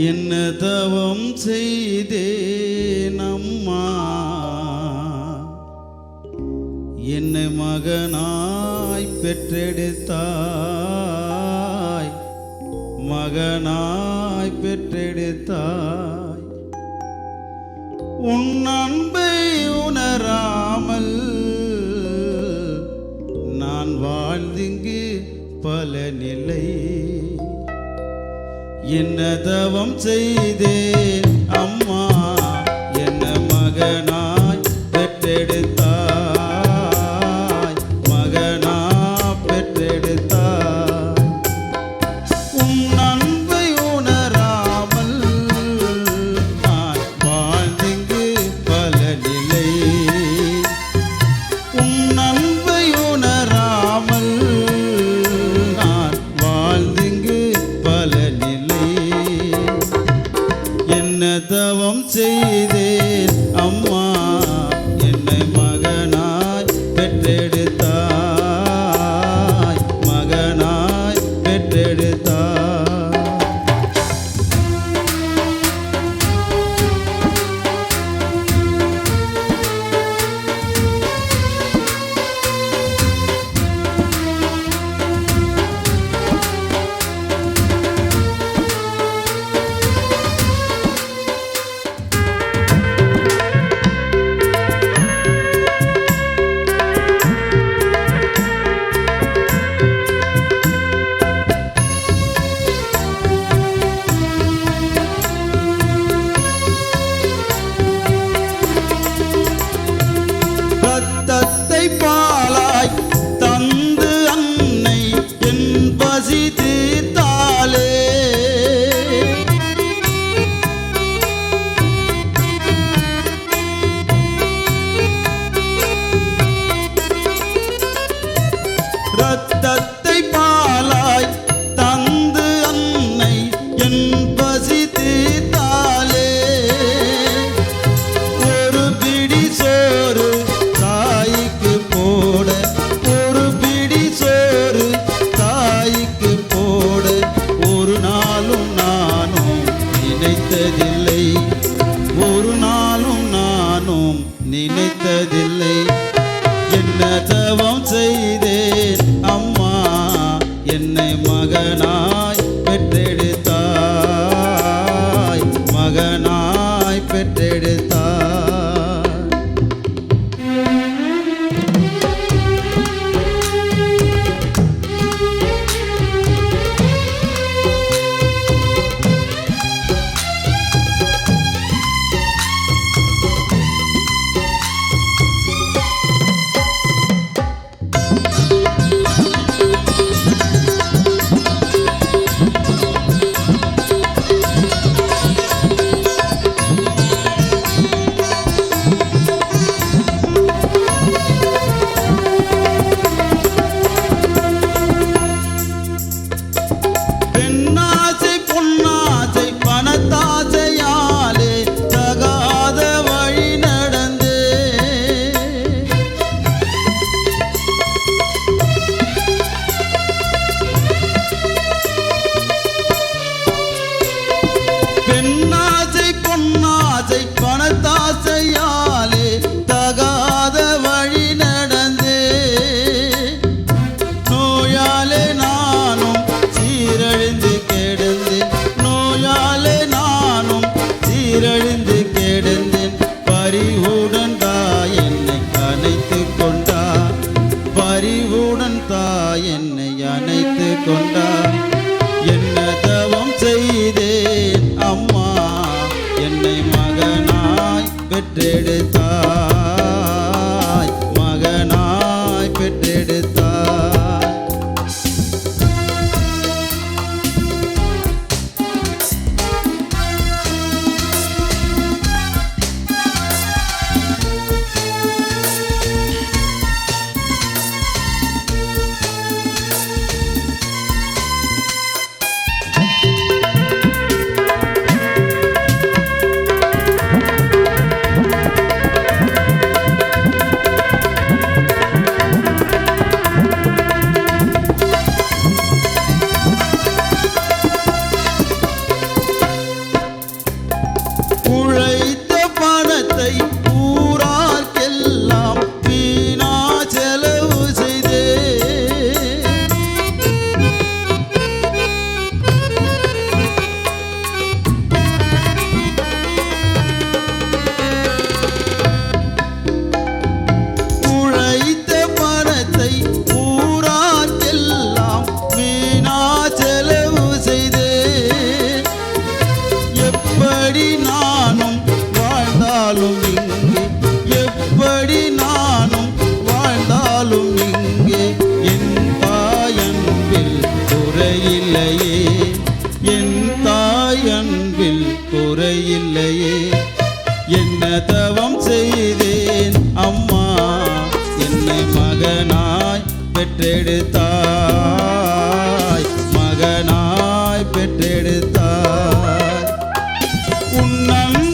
என்ன தவம் செய்தே நம்மா? என்னை மகனாய் பெற்றெடுத்தாய்? மகனாய் பெற்றெடுத்தாய்? உன் அன்பை உணராமல் நான் வாழ்ந்திங்கு பல நிலை என்ன தவம் செய்தேன் அம்மா? நினைத்ததில்லை. ஒரு நாளும் நானும் நினைத்ததில்லை. என்ன தவம் செய்தேன் அம்மா என்னை மகனாய் பெற்றெடு என்ன தவம் செய்தேன் அம்மா. என்னை மகனாய் பெற்றெடுத்தாய். மகனாய் பெற்றெடுத்தாய். உன்னல்